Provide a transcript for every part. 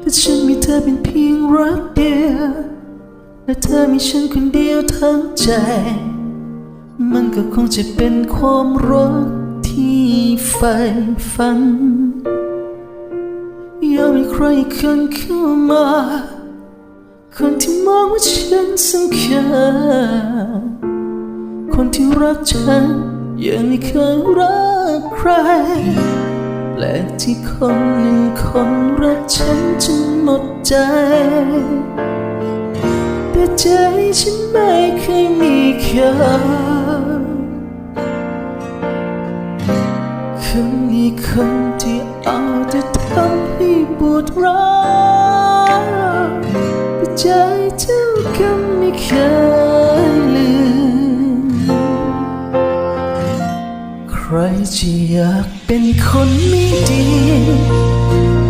แต่ฉันมีเธอเป็นเพียงรักเดียวและเธอมีฉันคนเดียวทั้งใจ มันก็คงจะเป็นความรักที่ใฝ่ฝันอยากมีใครคนเข้ามาคนที่มองว่าฉันสำคัญ คนที่รักฉันยังไม่เคยรักใครแปลกที่คนหนึ่งคนรักฉันจนหมดใจ แต่ใจฉันไม่เคยมีค่าคนอีกคนที่ ใครจะอยากเป็นคนไม่ดี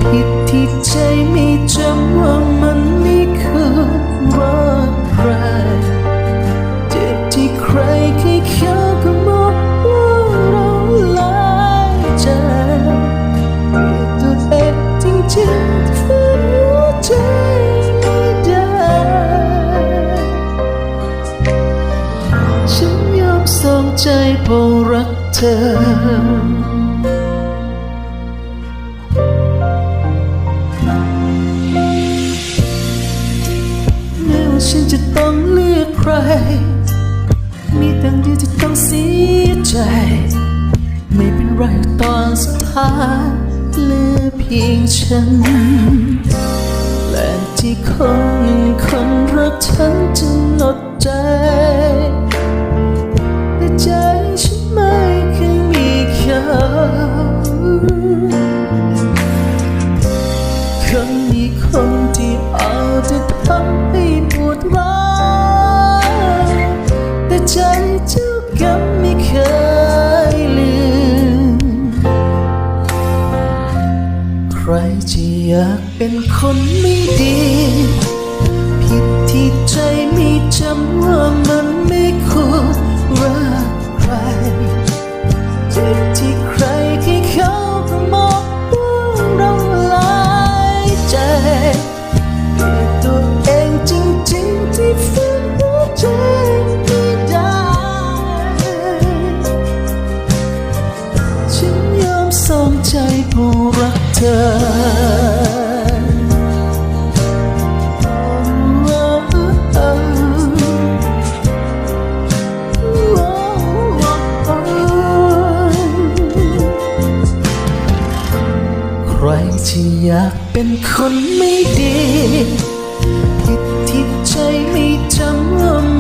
ผิดที่ใจไม่จำว่ามันไม่เคยรักใครเจ็บที่ใครเคยเข้าก็บอกว่าเราหลายใจเกลียดตัวเองจริงๆที่ฝืนหัวใจไม่ได้ฉันยอมส่งใจเพรา เธอ แม้ว่าฉันจะต้องเลือกใคร มีแต่เดียวที่ต้องเสียใจ ไม่เป็นไรตอนสุดท้ายเหลือเพียงฉันและที่คนคนรักฉัน ให้ปวดร้าวแต่ใจเจ้าก็ไม่เคยลืม ใครจะอยากเป็นคนไม่ดี ผิดที่ใจไม่ รักเธอใครที่อยากเป็นคนไม่ดี ผิดที่ใจไม่จำ